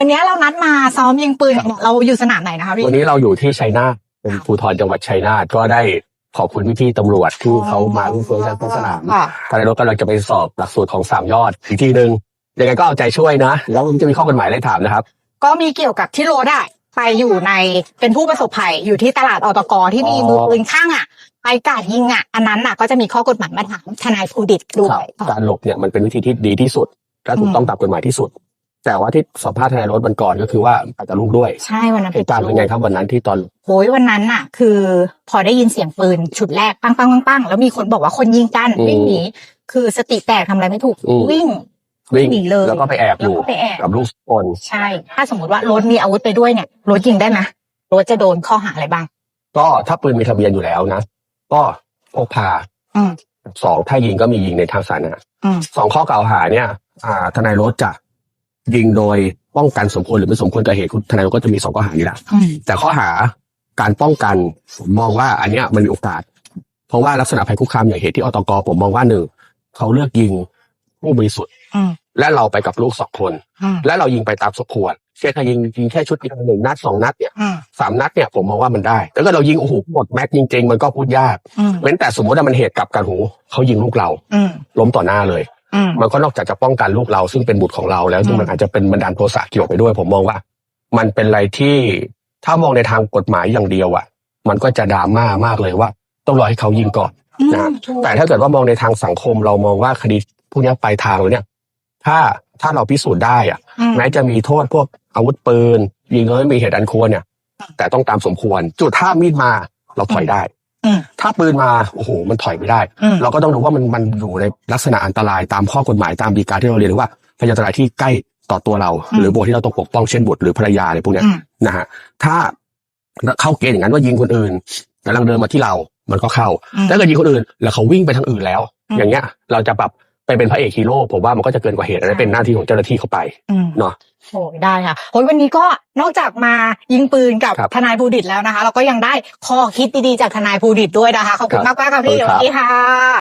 วันนี้เรานัดมาซ้อมยิงปืนเนี่ยเราอยู่สนามไหนนะคะพี่วันนี้เราอยู่ที่ชัยนาทเป็นภูธรจังหวัดชัยนาทก็ได้ขอบคุณพี่ๆตำรวจที่เขามาร่วมเฟื่องการสนามค่ะทนายรถกำลังจะไปสอบหลักสูตรของสามยอดอีกทีหนึ่งยังไงก็เอาใจช่วยนะ แล้วมันจะมีข้อกฎหมายอะไรถามนะครับ ก็มีเกี่ยวกับที่โรดอะไปอยู่ในเป็นผู้ประสบภัยอยู่ที่ตลาดอตกที่มีอ๋อมือปืนข้างอะไปกราดยิงอะอันนั้นอะก็จะมีข้อกฎหมายมาถามทนายภูดิตด้วครับยการหลบเนี่ยมันเป็นวิธีที่ดีที่สุดและถูกต้องตามกฎหมายที่สุด แต่ว่าที่สัมภาษณ์ทนายรถวันก่อนก็คือว่าอาจจะลูกด้วยใช่วันนั้นเหตุการณ์เป็นไงครับวันนั้นที่ตอนโอ้ยวันนั้นน่ะ คือ พอได้ยินเสียงปืนชุดแรกปังปังปังปังแล้วมีคนบอกว่าคนยิงกันอืมวิ่งหนีคือสติแตกทำอะไรไม่ถูกอืมวิ่งวิ่งหนีเลยแล้วก็ไปแอบอแล้วยู่ก็ไปแอบกับลูกสองคนใช่ ถ้าสมมติว่ารถมีอาวุธไปด้วยเนี่ยรถยิงได้ไหมรถจะโดนข้อหาอะไรบ้าง ก็ถ้าปืนมีทะเบียนอยู่แล้วนะก็พกพาอืมสองถ้ายิงก็มียิงในทางสาธารณะอืมสองข้อกล่าวหาเนี่ย อ่าทนายรถจะ ยิงโดยป้องกันสมควรหรือไม่สมควรกับเหตุคุณทนายรถก็จะมีสองข้อหานี้แหละอืมแต่ข้อหาการป้องกันผมมองว่า อันเนี้ยมันมีโอกาส เพราะว่าลักษณะภัยคุกคามอย่างเหตุที่อตกผมมองว่าหนึ่งเขาเลือกยิงผู้บริสุทธิ์อืมและเราไปกับลูกสองคนอืมและเรายิงไปตามสมควรเช่นถ้ายิงยิงแค่ชุดเดียวหนึ่งนัดสองนัดเนี่ยอืมสามนัดเนี่ยผมมองว่ามันได้แล้วก็เรายิงโอ้โหหมดแม็กซ์จริงๆ มันก็พูดยากอืมเว้นแต่สมมติว่ามันเหตุกลับกันหูเขายิงลูกเราอืมล้มต่อหน้าเลยอื มมันก็นอกจากจะป้องกันลูกเราซึ่งเป็นบุตรของเราแล้วซึ่งอืมมันอาจจะเป็นบันดาลโทสะเกี่ยวไปด้วย ผมมองว่า มันเป็นอะไรที่ถ้ามองในทางกฎหมายอย่างเดียวอะ มันก็จะดราม่ามากเลยว่า ต้องรอให้เขายิงก่อนนะถูกแต่ถ้าเกิดว่ามองในทางสังคมเรามองว่าคดีพวกเนี้ยปลายทางเลยเนี่ย ถ้าถ้าเราพิสูจน์ได้อะอืมแม้จะมีโทษพวกอาวุธปืน ยิงโดยไม่มีเหตุอันควรเนี่ย แต่ต้องตามสมควร จุดถ้ามีดมาเราถอยได้อืม ถ้าปืนมาโอ้โหมันถอยไม่ได้อืมเราก็ต้องดูว่ามันมันอยู่ในลักษณะอันตรายตามข้อกฎหมายตามดีกาที่เราเรียนว่าพยานอันตรายที่ใกล้ต่อตัวเราอืมหรือบุคคลที่เราต้องปกป้องเช่นบุตรหรือภรรยาอะไรพวกเนี้ยอืมนะฮะถ้าเข้าเกณฑ์อย่างนั้นว่ายิงคนอื่นกำลังเดินมาที่เรา มันก็เข้าอืมถ้าเกิดยิงคนอื่น แล้วเขาวิ่งไปทางอื่นแล้วอืมอย่างเงี้ย เราจะแบบ ไปเป็นพระเอกฮีโร่ผมว่ามันก็จะเกินกว่าเหตุอันนั้นเป็นหน้าที่ของเจ้าหน้าที่เขาไปอืมเนาะโอ้ยได้ค่ะโอ้ยวันนี้ก็นอกจากมายิงปืนกับครับทนายภูดิตแล้วนะคะ เราก็ยังได้ข้อคิดดีๆจากทนายภูดิตด้วยนะคะขอบคุณครัมาบกๆค่ะพี่ขอบคุณครับสวัสดีค่ะ